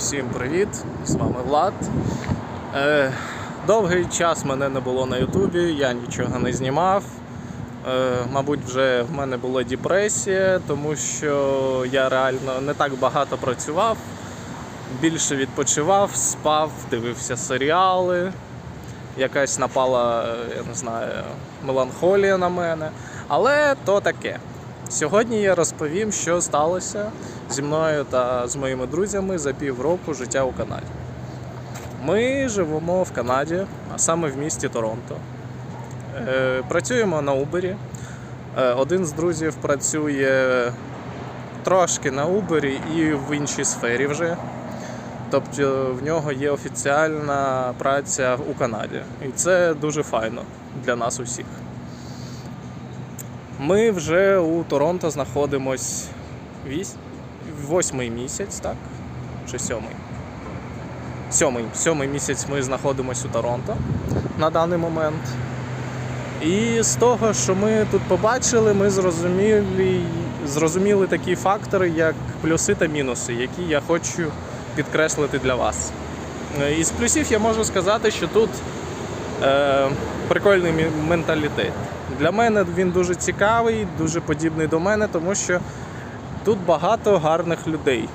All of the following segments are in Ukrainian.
Всім привіт! З вами Влад. Е, довгий час мене не було на Ютубі, я нічого не знімав. Е, мабуть, вже в мене була депресія, тому що я реально не так багато працював, більше відпочивав, спав, дивився серіали. Якась напала, е, я не знаю, меланхолія на мене. Але то таке. Сьогодні я розповім, що сталося зі мною та з моїми друзями за півроку життя у Канаді. Ми живемо в Канаді, а саме в місті Торонто. Е, працюємо на Uber. Е, один з друзів працює трошки на Uber і в іншій сфері вже. Тобто в нього є офіціальна праця у Канаді. І це дуже файно для нас усіх. Ми вже у Торонто знаходимось восьмий місяць, так? Чи сьомий? Сьомий. Сьомий місяць ми знаходимося у Торонто на даний момент. І з того, що ми тут побачили, ми зрозуміли, зрозуміли такі фактори, як плюси та мінуси, які я хочу підкреслити для вас. Е, Із плюсів я можу сказати, що тут е, прикольний менталітет. Для мене він дуже цікавий, дуже подібний до мене, тому що тут багато гарних людей.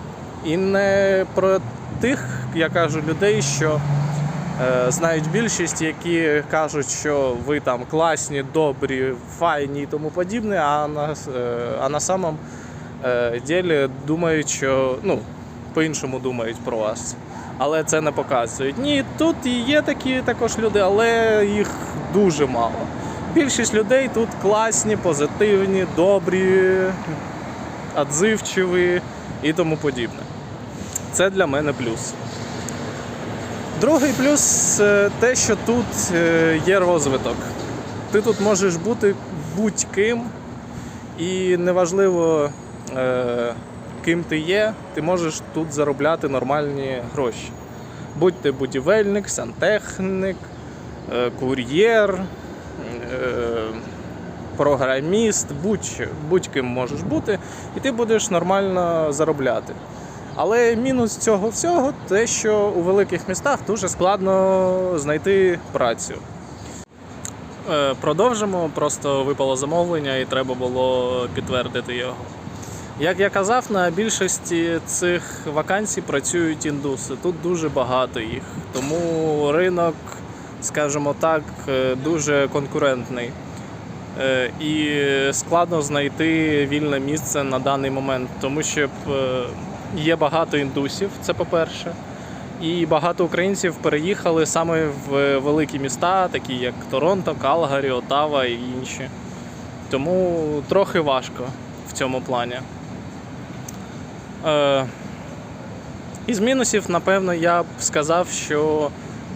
І не про тих, я кажу, людей, що е, знають більшість, які кажуть, що ви там класні, добрі, файні і тому подібне, а на, е, а на самом е, ділі думають, що ну, по-іншому думають про вас. Але це не показують. Ні, тут і є такі також люди, але їх дуже мало. Більшість людей тут класні, позитивні, добрі, отзивчиві і тому подібне. Це для мене плюс. Другий плюс е, те, що тут е, є розвиток. Ти тут можеш бути будь-ким, і неважливо, е, ким ти є, ти можеш тут заробляти нормальні гроші. Будь ти будівельник, сантехнік, е, кур'єр, е, програміст, будь, будь-ким можеш бути, і ти будеш нормально заробляти. Але мінус цього всього те, що у великих містах дуже складно знайти працю. Е, Продовжимо, просто випало замовлення і треба було підтвердити його. Як я казав, на більшості цих вакансій працюють індуси. Тут дуже багато їх. Тому ринок, скажімо так, е, дуже конкурентний. Е, І складно знайти вільне місце на даний момент, тому що е, є багато індусів, це по-перше. І багато українців переїхали саме в великі міста, такі як Торонто, Калгарі, Отава і інші. Тому трохи важко в цьому плані. Е, із мінусів, напевно, я б сказав, що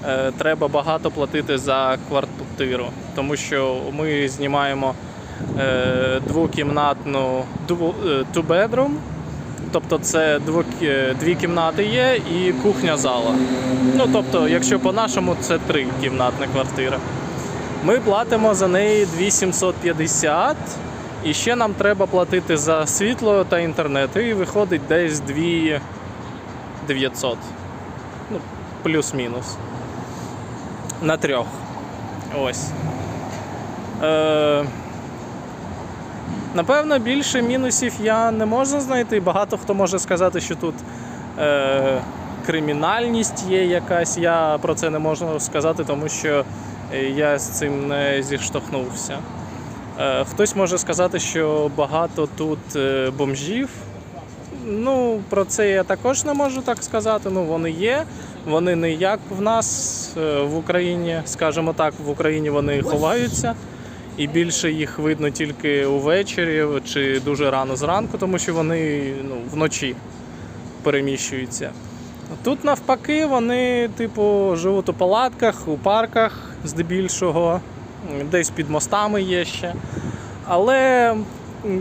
е, треба багато платити за квартиру, тому що ми знімаємо е, двокімнатну bedroom, тобто це дві кімнати є і кухня зала. Ну тобто, якщо по-нашому, це трикімнатна квартира. Ми платимо за неї 2750, і ще нам треба платити за світло та інтернет, і виходить десь 2900. Ну, плюс-мінус. На трьох. Ось. Е, напевно, більше мінусів я не можу знайти. Багато хто може сказати, що тут е, кримінальність є якась. Я про це не можу сказати, тому що е, я з цим не зіштовхнувся. Е, хтось може сказати, що багато тут е, бомжів. Ну, про це я також не можу так сказати. Ну, вони є. Вони не як в нас е, в Україні, скажімо так, в Україні вони ховаються. І більше їх видно тільки увечері чи дуже рано зранку, тому що вони ну, вночі переміщуються. Тут навпаки, вони, типу, живуть у палатках, у парках здебільшого, десь під мостами є ще. Але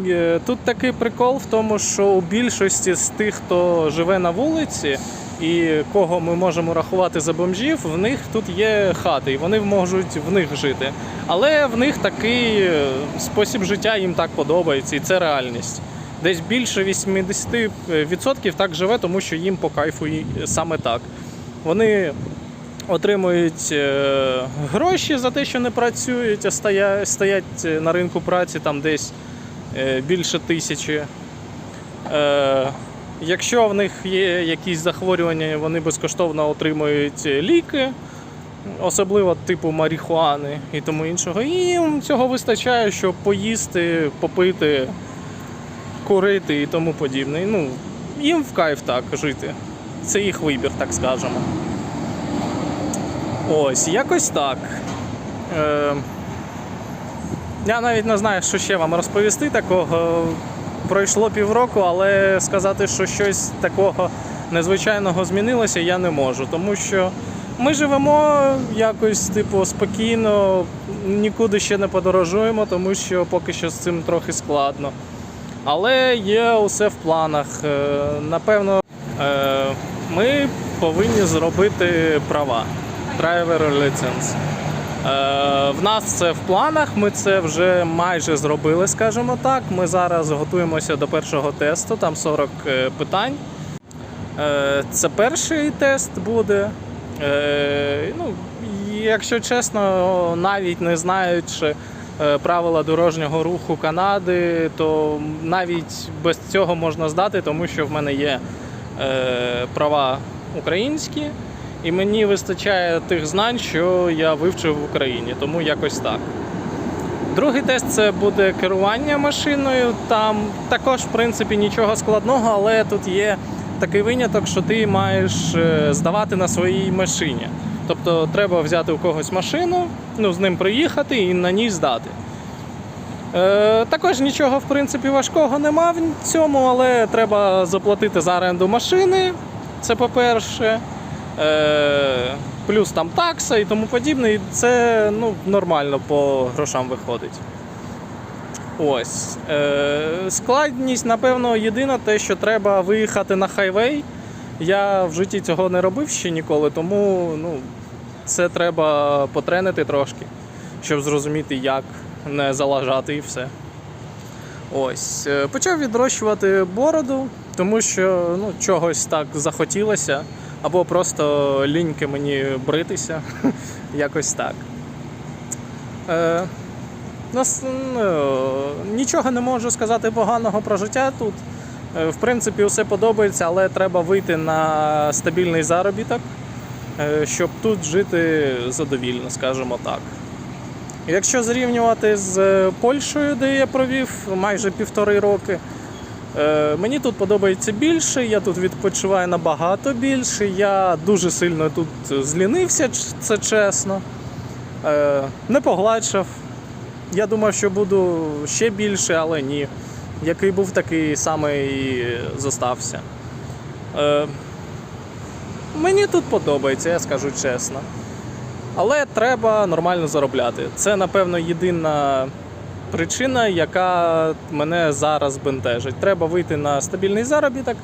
е, тут такий прикол в тому, що у більшості з тих, хто живе на вулиці і кого ми можемо рахувати за бомжів, в них тут є хати, і вони можуть в них жити. Але в них такий е, спосіб життя їм так подобається, і це реальність. десь більше 80% так живе, тому що їм по кайфу саме так. Вони отримують е, гроші за те, що не працюють, а стоять, стоять на ринку праці там десь е, більше тисячі. Е, якщо в них є якісь захворювання, вони безкоштовно отримують ліки, особливо типу марихуани і тому іншого. І їм цього вистачає, щоб поїсти, попити, курити і тому подібне. Ну, їм в кайф так жити. Це їх вибір, так скажемо. Ось, якось так. Е, я навіть не знаю, що ще вам розповісти такого. Пройшло півроку, але сказати, що щось такого незвичайного змінилося, я не можу. Тому що ми живемо якось типу спокійно, нікуди ще не подорожуємо, тому що поки що з цим трохи складно. Але є усе в планах. Е, Напевно, е, ми повинні зробити права. Driver license. Е, В нас це в планах, ми це вже майже зробили, скажімо так. Ми зараз готуємося до першого тесту, там 40 е, питань. Е, Це перший тест буде. Ну, якщо чесно, навіть не знаючи правила дорожнього руху Канади, то навіть без цього можна здати, тому що в мене є права українські, і мені вистачає тих знань, що я вивчив в Україні, тому якось так. Другий тест це буде керування машиною. Там також, в принципі, нічого складного, але тут є такий виняток, що ти маєш е, здавати на своїй машині. Тобто треба взяти у когось машину, ну, з ним приїхати і на ній здати. Е, також нічого в принципі важкого нема в цьому, але треба заплатити за оренду машини. Це по-перше. Е, плюс там такса і тому подібне. І це ну, нормально по грошам виходить. Ось. Е, складність, напевно, єдина те, що треба виїхати на хайвей. Я в житті цього не робив ще ніколи, тому ну, це треба потренити трошки, щоб зрозуміти, як не залажати і все. Ось. Е, Почав відрощувати бороду, тому що ну, чогось так захотілося, або просто ліньки мені бритися. Якось так. Е, нас, ну, нічого не можу сказати поганого про життя тут. Е, В принципі, все подобається, але треба вийти на стабільний заробіток, е, щоб тут жити задовільно, скажімо так. Якщо зрівнювати з е, Польщею, де я провів майже півтори роки, мені тут подобається більше, я тут відпочиваю набагато більше. Я дуже сильно тут злінився, це чесно. Е, Не погладшав. Я думав, що буду ще більше, але ні. Який був, такий самий і зостався. Е, Мені тут подобається, я скажу чесно. Але треба нормально заробляти. Це, напевно, єдина причина, яка мене зараз бентежить. Треба вийти на стабільний заробіток,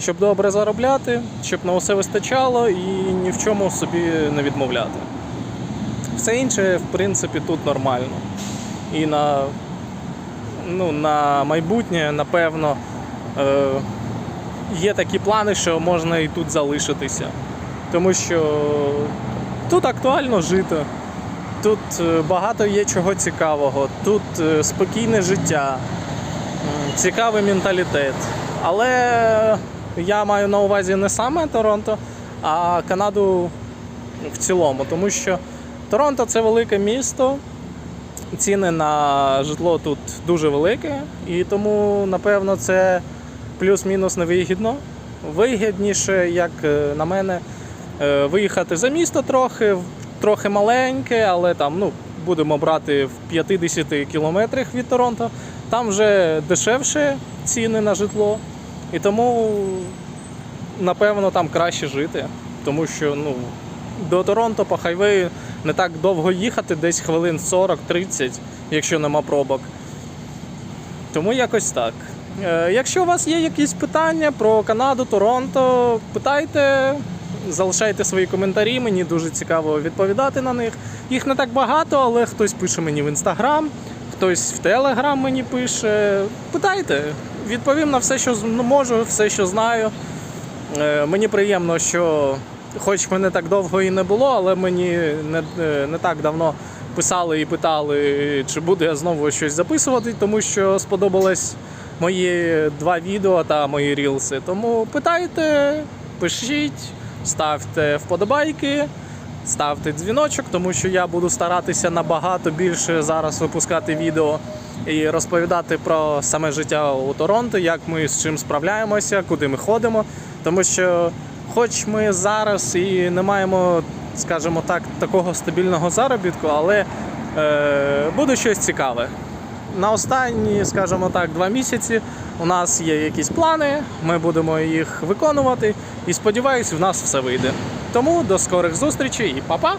щоб добре заробляти, щоб на усе вистачало і ні в чому собі не відмовляти. Все інше, в принципі, тут нормально. І на, ну, на майбутнє, напевно, е, є такі плани, що можна і тут залишитися. Тому що тут актуально жити. Тут е, багато є чого цікавого, тут е, спокійне життя, цікавий менталітет. Але я маю на увазі не саме Торонто, а Канаду в цілому, тому що Торонто це велике місто, ціни на житло тут дуже великі, і тому, напевно, це плюс-мінус невигідно. Вигідніше, як е, на мене, виїхати за місто трохи, трохи маленьке, але там, ну, будемо брати в 50 кілометрах від Торонто. Там вже дешевше ціни на житло. І тому, напевно, там краще жити. Тому що ну, до Торонто по хайвею не так довго їхати, десь хвилин 40-30, якщо нема пробок. Тому якось так. Е, Якщо у вас є якісь питання про Канаду, Торонто, питайте, залишайте свої коментарі, мені дуже цікаво відповідати на них. Їх не так багато, але хтось пише мені в інстаграм, хтось в телеграм мені пише. Питайте, відповім на все, що ну, можу, все, що знаю. Е, Мені приємно, що хоч мене так довго і не було, але мені не, е, не так давно писали і питали, чи буду я знову щось записувати, тому що сподобалось мої два відео та мої рілси. Тому питайте, пишіть, ставте вподобайки. Ставте дзвіночок, тому що я буду старатися набагато більше зараз випускати відео і розповідати про саме життя у Торонто, як ми з чим справляємося, куди ми ходимо. Тому що, хоч ми зараз і не маємо, скажімо так, такого стабільного заробітку, але е, буде щось цікаве. На останні, скажімо так, два місяці у нас є якісь плани, ми будемо їх виконувати і сподіваюсь, в нас все вийде. Тому до скорих зустрічей і па-па!